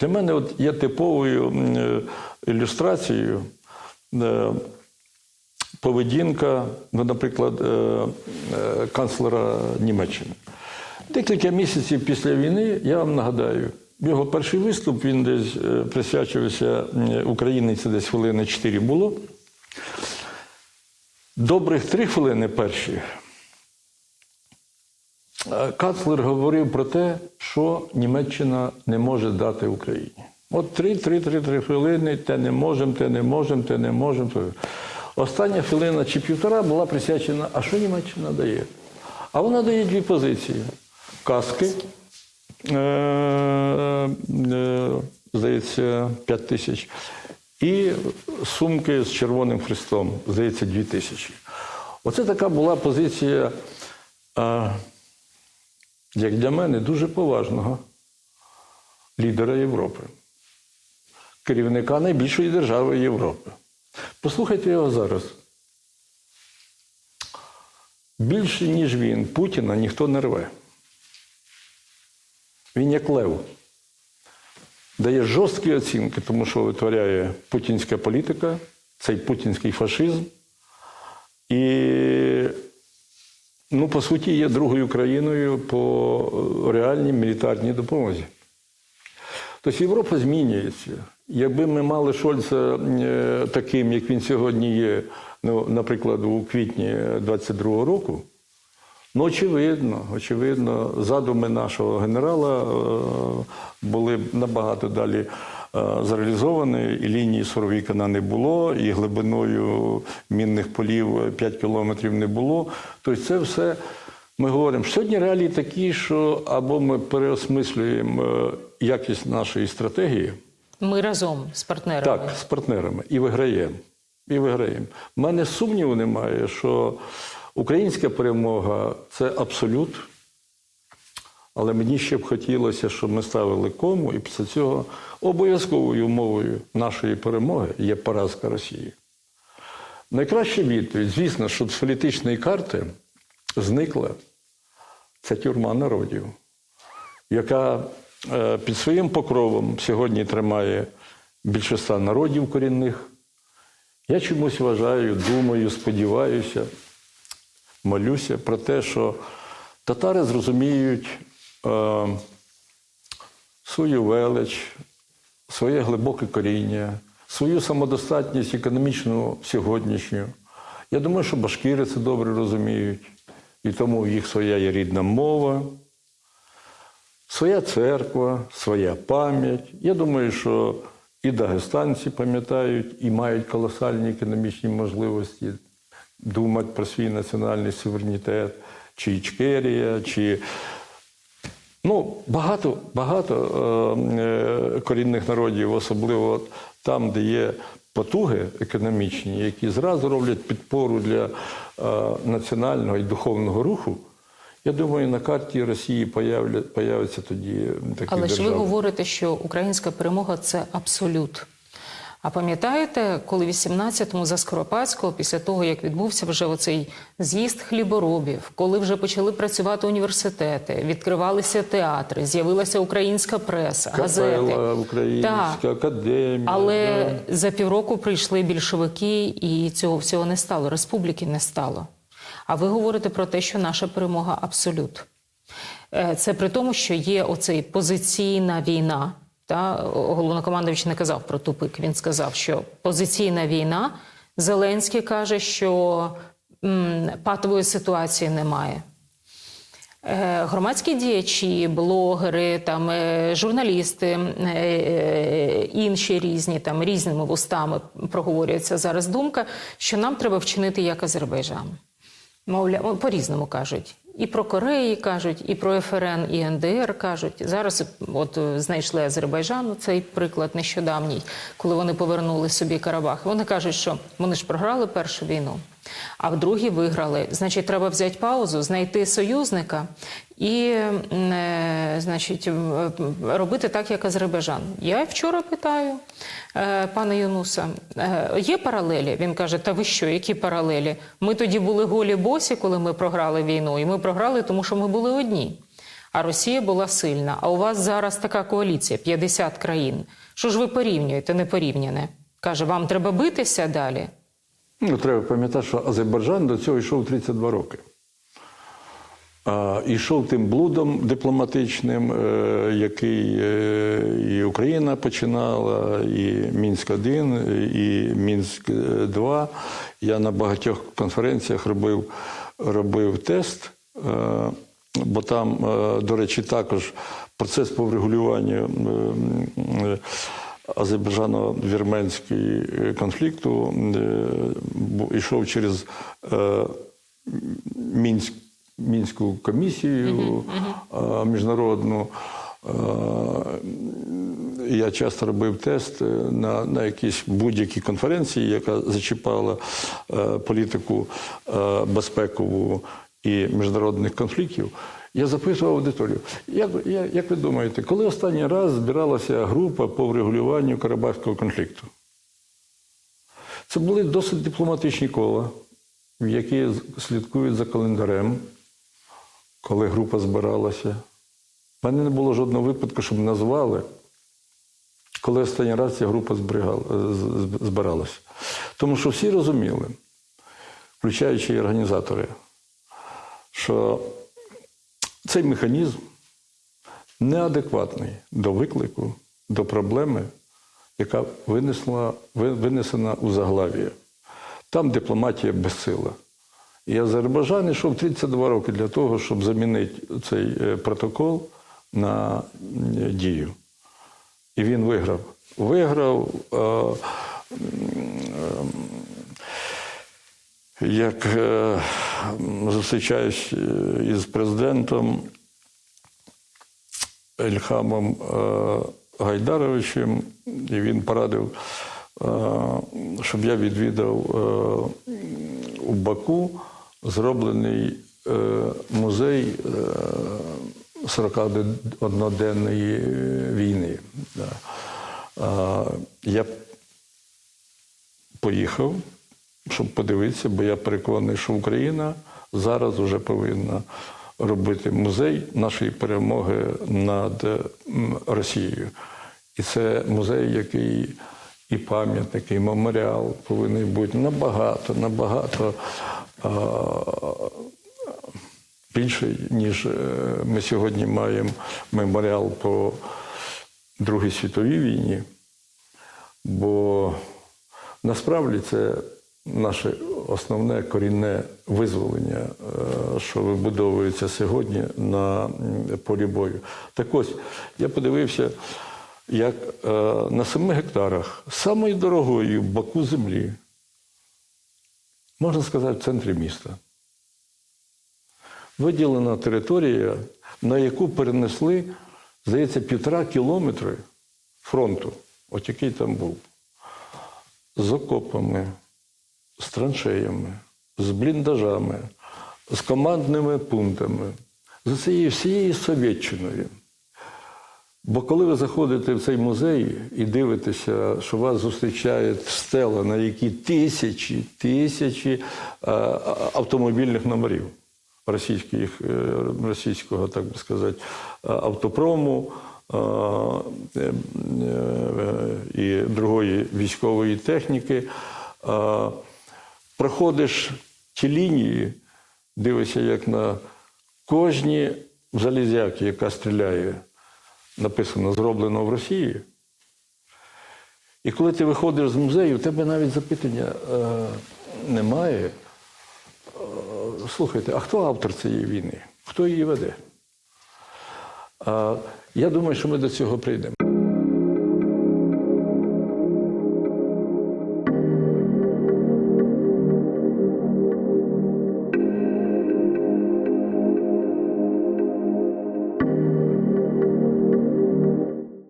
Для мене от є типовою е, ілюстрацією е, поведінка, ну, наприклад, е, канцлера Німеччини. Декілька місяців після війни, я вам нагадаю, його перший виступ він десь присвячувався Україні, це десь хвилини 4 було. Добрих три хвилини перші. Е, Канцлер говорив про те, що Німеччина не може дати Україні. От три, три, три, три хвилини, те не можемо, те не можемо, те не можемо. Остання хвилина чи півтора була присвячена, а що Німеччина дає? А вона дає дві позиції: каски, е, е, здається, 5 тисяч, і сумки з Червоним Христом, здається, 2 тисячі. Оце така була позиція, е, як для мене, дуже поважного лідера Європи, керівника найбільшої держави Європи. Послухайте його зараз. Більше, ніж він, Путіна ніхто не рве. Він як лев. Дає жорсткі оцінки, тому що витворяє путінська політика, цей путінський фашизм. І, ну, по суті, є другою країною по реальній мілітарній допомозі. Тобто Європа змінюється. Якби ми мали Шольца е, таким, як він сьогодні є, ну, наприклад, у квітні 22-го року, ну, очевидно, очевидно, задуми нашого генерала е, були б набагато далі е, зреалізовані, і лінії Суровікана не було, і глибиною мінних полів 5 кілометрів не було. Тобто це все ми говоримо. Сьогодні реалії такі, що або ми переосмислюємо е, якість нашої стратегії. Ми разом з партнерами. Так, з партнерами і виграємо. І виграємо. У мене сумніву немає, що українська перемога це абсолют. Але мені ще б хотілося, щоб ми ставили кому, і після цього обов'язковою умовою нашої перемоги є поразка Росії. Найкраща відповідь, звісно, щоб з політичної карти зникла ця тюрма народів, яка е, під своїм покровом сьогодні тримає більше ста народів корінних. Я чомусь вважаю, думаю, сподіваюся, молюся про те, що татари зрозуміють е, свою велич, своє глибоке коріння, свою самодостатність економічну сьогоднішню. Я думаю, що башкири це добре розуміють, і тому їх своя є рідна мова, своя церква, своя пам'ять. Я думаю, що і дагестанці пам'ятають і мають колосальні економічні можливості думати про свій національний суверенітет, чи Ічкерія, чи Ну, багато, багато е, е, корінних народів, особливо там, де є потуги економічні, які зразу роблять підпору для е, національного і духовного руху. Я думаю, на карті Росії появля, появиться тоді такі Але ж ви говорите, що українська перемога це абсолют. А пам'ятаєте, коли в 18-му за Скоропадського, після того як відбувся вже оцей з'їзд хліборобів, коли вже почали працювати університети, відкривалися театри, з'явилася українська преса, газети. Капела Українська, Так. академія. Але да. за півроку прийшли більшовики, і цього всього не стало. Республіки не стало. А ви говорите про те, що наша перемога абсолют. Е, Це при тому, що є оцей позиційна війна. Та головнокомандуючий не казав про тупик. Він сказав, що позиційна війна. Зеленський каже, що м, патової ситуації немає. Е, Громадські діячі, блогери, там е, журналісти, е, інші різні там різними вустами проговорюється зараз думка, що нам треба вчинити як Азербайджан. Мовляв, по-різному кажуть. І про Кореї кажуть, і про ФРН, і НДР кажуть. Зараз от е, знайшли Азербайджан, цей приклад нещодавній, коли вони повернули собі Карабах. Вони кажуть, що вони ж програли першу війну, а в другій виграли. Значить, треба взяти паузу, знайти союзника і, е, значить, робити так, як Азербайджан. Я вчора питаю е, пана Юнуса, е, є паралелі? Він каже: Та ви що, які паралелі? Ми тоді були голі босі, коли ми програли війну, і ми програли, тому що ми були одні. а Росія була сильна. А у вас зараз така коаліція 50 країн. Що ж ви порівнюєте непорівняне? Каже, вам треба битися далі. Ну, треба пам'ятати, що Азербайджан до цього йшов 32 роки. А, йшов тим блудом дипломатичним, е, який е, і Україна починала, і Мінськ-1, і Мінськ-2. Я на багатьох конференціях робив, робив тест, е, бо там, до речі, також процес по врегулюванню. Азербайджано-вірменський конфлікту йшов через Мінськ, Мінську комісію міжнародну. Я часто робив тест е, на, на якійсь будь-якій конференції, яка зачіпала е, політику е, безпекову і міжнародних конфліктів. Я запитував аудиторію, як, як, як ви думаєте, коли останній раз збиралася група по врегулюванню Карабахського конфлікту? Це були досить дипломатичні кола, які слідкують за календарем, коли група збиралася. У мене не було жодного випадку, щоб назвали, коли останній раз ця група з- збиралася. Тому що всі розуміли, включаючи і організатори, що цей механізм неадекватний до виклику, до проблеми, яка винесла, винесена у заглав'я. Там дипломатія безсила. І Азербайджан йшов 32 роки для того, щоб замінити цей е, протокол на дію. І він виграв. Виграв. е, як е, зустрічаюсь е, із президентом Ільхамом е, Гайдаровичем, і він порадив, е, щоб я відвідав е, у Баку зроблений е, музей е, 41-денної війни. Е, Я поїхав, щоб подивитися, бо я переконаний, що Україна зараз вже повинна робити музей нашої перемоги над Росією. І це музей, який і пам'ятник, і меморіал повинен бути набагато, набагато а, більший, ніж е, ми сьогодні маємо меморіал по Другій світовій війні. Бо насправді це наше основне корінне визволення, е, що вибудовується сьогодні на полі бою. Так ось, я подивився, як е, на семи гектарах самої дорогої в Баку землі, можна сказати, в центрі міста, виділена територія, на яку перенесли, здається, півтора кілометри фронту, от який там був, з окопами, з траншеями, з бліндажами, з командними пунктами, з цією всією Совєтчиною. Бо коли ви заходите в цей музей і дивитеся, що вас зустрічає стела, на якій тисячі, тисячі е, автомобільних номерів російських, е, російського, так би сказати, е, автопрому і другої військової техніки, проходиш ті лінії, дивишся, як на кожній залізяки, яка стріляє, написано зроблено в Росії. І коли ти виходиш з музею, у тебе навіть запитання е, немає. Е, слухайте, а хто автор цієї війни? Хто її веде? Е, я думаю, що ми до цього прийдемо.